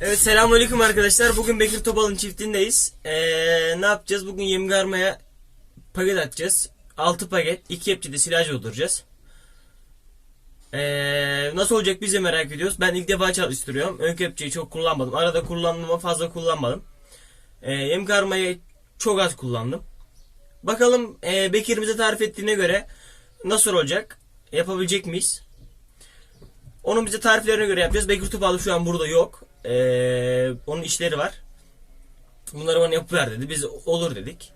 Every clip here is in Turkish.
Evet selamünaleyküm arkadaşlar. Bugün Bekir Topal'ın çiftindeyiz. Ee, ne yapacağız? Bugün yemgarmaya paket atacağız. 6 paket, 2 kepçede silaj dolduracağız. Ee, nasıl olacak biz de merak ediyoruz. Ben ilk defa çalıştırıyorum. Ön kepçeyi çok kullanmadım. Arada kullandım ama fazla kullanmadım. Ee, yemgarmayı çok az kullandım. Bakalım e, Bekir'imize tarif ettiğine göre nasıl olacak? Yapabilecek miyiz? Onun bize tariflerine göre yapacağız. Bekir Topal şu an burada yok. Ee, onun işleri var. Bunları bana yapıver dedi. Biz olur dedik.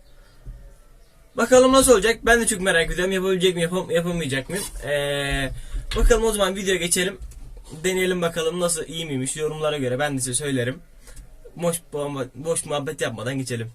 Bakalım nasıl olacak. Ben de çok merak ediyorum. Yapabilecek mi yapam yapamayacak mıyım? Ee, bakalım o zaman videoya geçelim. Deneyelim bakalım nasıl iyi miymiş yorumlara göre ben de size söylerim. Boş, boş muhabbet yapmadan geçelim.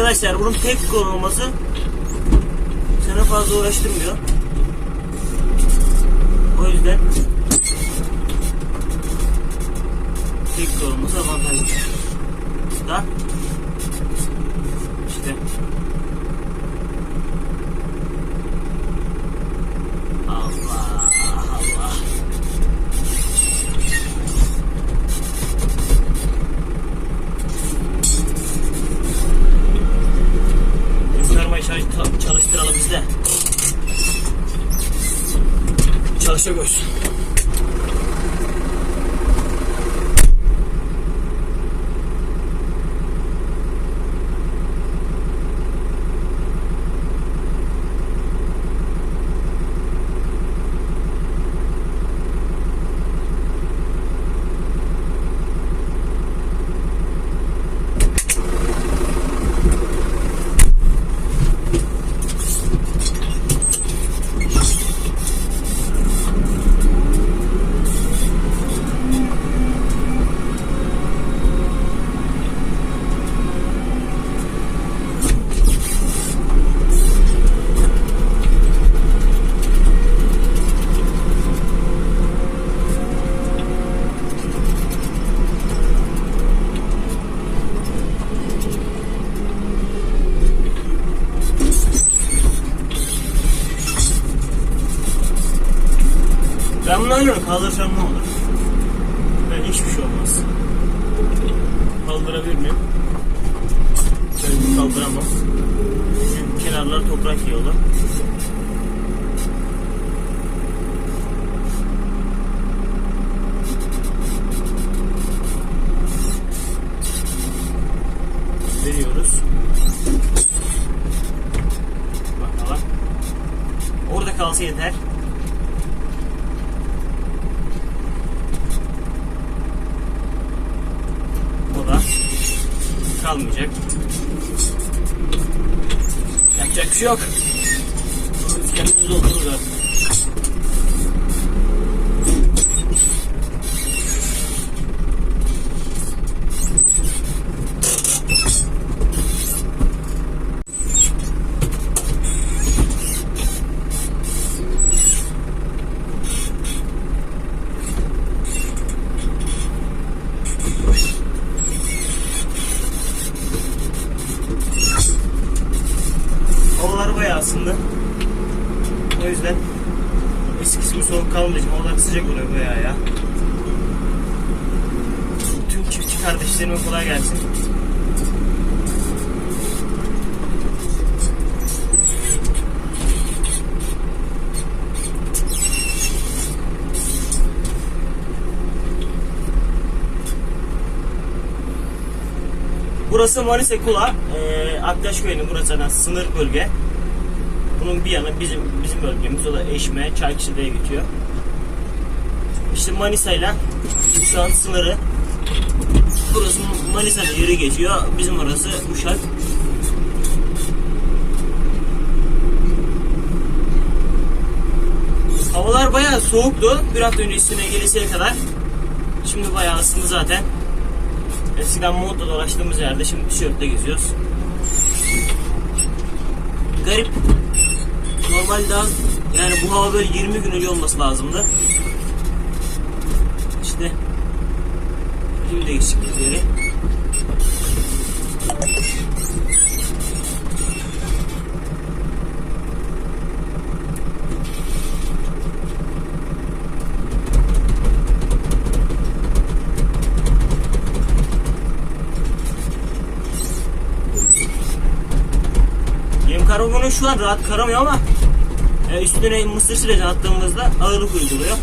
Arkadaşlar bunun tek konu olması sana fazla uğraştırmıyor. O yüzden tek olması avantajlı. Da işte Allah Allah Yukarımayı çalıştıralım biz de. Çalışa koysun. Ben bunu alıyorum. Kaldırsam ne olur? Ben hiçbir şey olmaz. Kaldırabilir miyim? Ben kaldıramam. Çünkü kenarlar toprak yiyorlar. Veriyoruz. Bakalım. Orada kalsa yeter. Kalmayacak. Yapacak bir şey yok. Kendimiz otururuz artık. Havalar bayağı ısındı. O yüzden eskisi gibi soğuk kalmadığı için havalar sıcak oluyor bayağı ya. Tüm kardeşlerime kolay gelsin. Burası Manisa Kula. Ee, Aktaş Köyü'nün burası zaten sınır bölge. Bunun bir yanı bizim bizim bölgemiz. O da Eşme, Çaykışı'ya geçiyor. İşte Manisa ile şu an sınırı. Burası Manisa'da yeri geçiyor. Bizim orası Uşak. Havalar bayağı soğuktu. Bir hafta önce üstüne gelesiye kadar. Şimdi bayağı ısındı zaten. Eskiden montla dolaştığımız yerde şimdi tişörtle geziyoruz. Garip. Normalde yani bu hava böyle 20 gün önce olması lazımdı. İşte şimdi değişiklikleri. Yem karbonu şu an rahat karamıyor ama e, üstüne mısır sileci attığımızda ağırlık uyguluyor.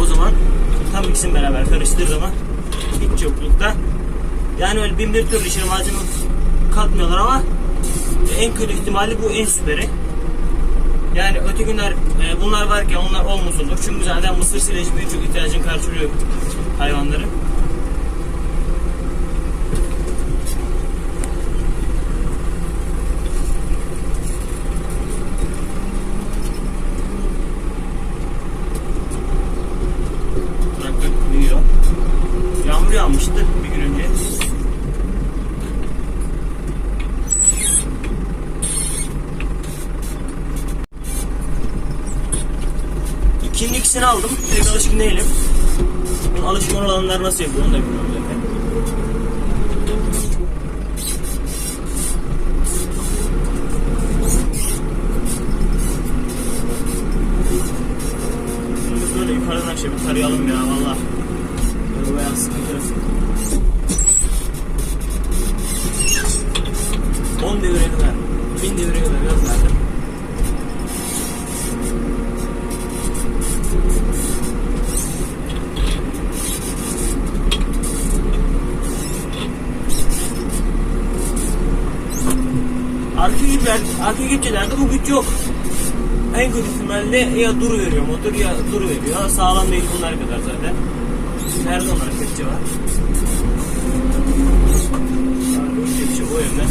O zaman tam ikisini beraber karıştırdığı zaman hiç yoklukta yani öyle bin bir türlü içine malzeme katmıyorlar ama en kötü ihtimali bu en süperi. Yani öte günler e, bunlar varken onlar olur. Çünkü zaten mısır sileci birçok ihtiyacını karşılıyor hayvanların. İkisini aldım. Pek alışkın değilim. Bunun alışkın olanlar nasıl yapıyor onu da bilmiyorum zaten. Böyle yukarıdan şey bir tarayalım ya valla. Böyle bayağı sıkıntı. 10 devre kadar, 1000 devre kadar gaz verdim. Arka gipler, arka gipçelerde bu güç yok. En kötü ihtimalle ya dur veriyor motor ya dur veriyor. Sağlam değil bunlar kadar zaten. Nerede onlar kepçe var? Arka o yönde.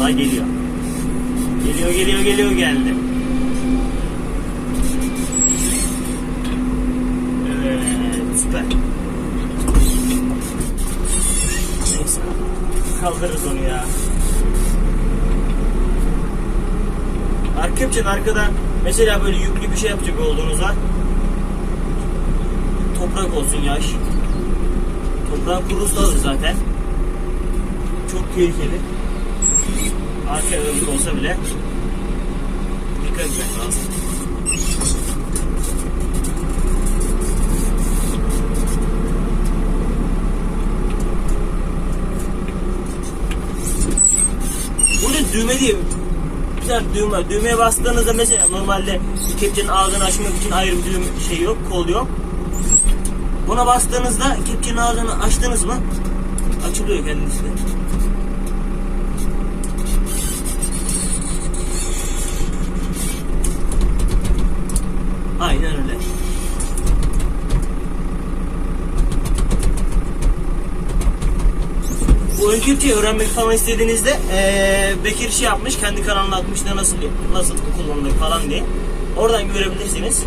Vallahi geliyor. Geliyor geliyor geliyor geldi. Evet süper. Neyse. Kaldırırız onu ya. Yapacaksın arkada mesela böyle yüklü bir şey yapacak olduğunuzda toprak olsun yaş. Toprağın kurusu hazır zaten çok tehlikeli. Arka ağırlık olsa bile dikkat etmek lazım. Düğme diye arkadaşlar düğme. Düğmeye bastığınızda mesela normalde kepçenin ağzını açmak için ayrı bir düğme şey yok, kol yok. Buna bastığınızda kepçenin ağzını açtınız mı açılıyor kendisi. Aynen öyle. Ön kepçeyi öğrenmek falan istediğinizde eee, Bekir şey yapmış kendi kanalına atmış da nasıl nasıl kullanılır falan diye. Oradan görebilirsiniz.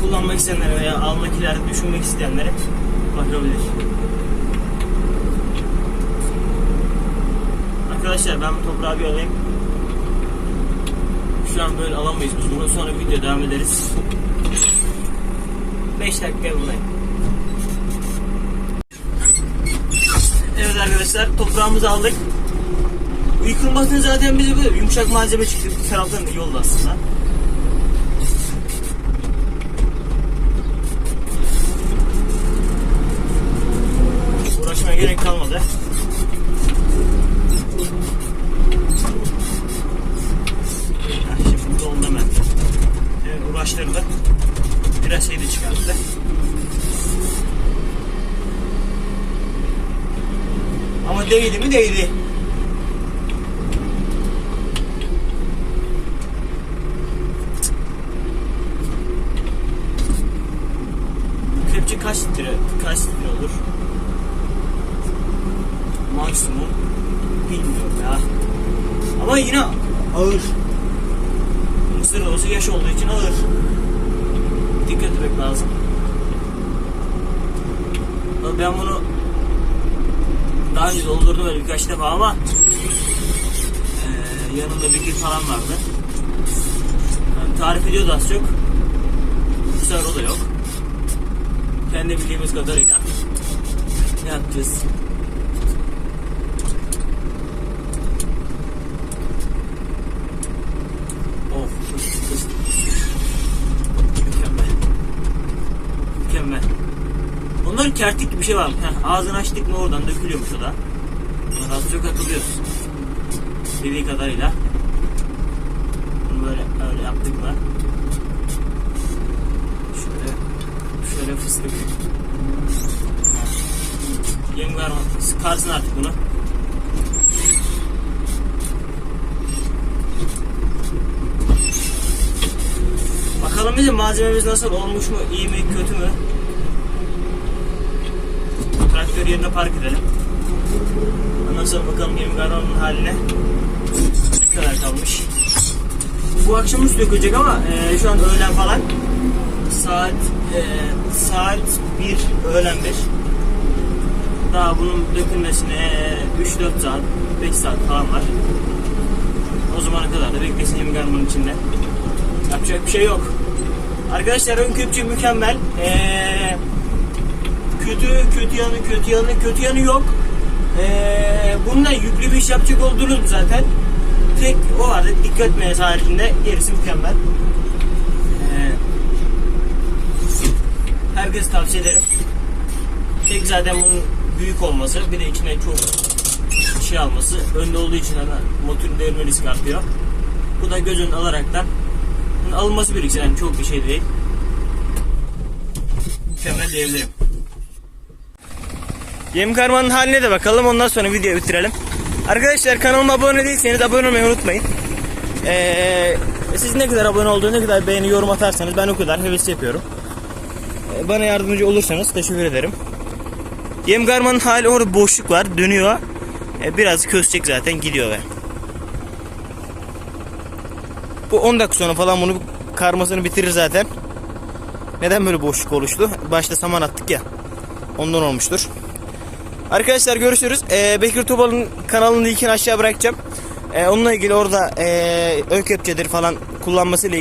Kullanmak isteyenlere veya almak ileride düşünmek isteyenlere bakabilir. Arkadaşlar ben bu toprağı bir alayım. Şu an böyle alamayız biz bunu. Sonra video devam ederiz. 5 dakika buradayım. Evet arkadaşlar toprağımızı aldık. Bu yıkılmasını zaten bize böyle yumuşak malzeme çıktı. Bir taraftan da iyi oldu aslında. Uğraşmaya gerek kalmadı. Ha, Şimdi doldu hemen. Evet, uğraştırdı. Şey de çıkarttı. Ama değdi mi değdi. Kepçe kaç litre, kaç litre olur? Maksimum bilmiyorum ya. Ama yine ağır. Mısır olsa yaş olduğu için ağır. Dikkat etmek lazım. Ben bunu daha önce doldurdum öyle birkaç defa ama eee yanımda bir falan vardı. Yani tarif ediyordu az çok. Bu da yok. Kendi bildiğimiz kadarıyla ne yapacağız? Of, fıstık fıstık. Mükemmel. Mükemmel. Onların kertik gibi bir şey var. Heh, ağzını açtık mı oradan dökülüyormuş o da. Buna az çok atılıyoruz. Dediği kadarıyla. Bunu böyle öyle yaptık mı? Şöyle şöyle fıstık. Yem var? Sıkarsın artık bunu. Bakalım bizim malzememiz nasıl olmuş mu, iyi mi, kötü mü? Traktör yerine park edelim. Ondan sonra bakalım benim garonun haline. Ne kadar kalmış. Bu akşam üstü dökülecek ama e, şu an öğlen falan. Saat e, saat 1 öğlen 1. Daha bunun dökülmesine 3-4 saat, 5 saat falan var. O zamana kadar da beklesin yem garmanın içinde. Yapacak bir şey yok. Arkadaşlar ön köpçü mükemmel. Ee, kötü kötü yanı kötü yanı kötü yanı yok. Ee, bununla yüklü bir iş yapacak oldunuz zaten? Tek o vardı dikkat etmeniz haricinde gerisi mükemmel. Ee, herkes tavsiye ederim. Tek zaten bunun büyük olması bir de içine çok şey alması önde olduğu için hani motorun devrilme riski artıyor. Bu da göz önüne alaraktan alınması bir yani çok bir şey değil. Mükemmel diyebilirim. Yem karmanın haline de bakalım ondan sonra videoyu bitirelim. Arkadaşlar kanalıma abone değilseniz abone olmayı unutmayın. Ee, siz ne kadar abone olduğu ne kadar beğeni yorum atarsanız ben o kadar heves yapıyorum. Ee, bana yardımcı olursanız teşekkür ederim. Yem karmanın hali orada boşluk var dönüyor. Ee, biraz köstecek zaten gidiyor ve. Bu 10 dakika sonra falan bunu karmasını bitirir zaten. Neden böyle boşluk oluştu? Başta saman attık ya. Ondan olmuştur. Arkadaşlar görüşürüz. Ee, Bekir Tubal'ın kanalının linkini aşağı bırakacağım. Ee, onunla ilgili orada ee, ön falan kullanmasıyla ilgili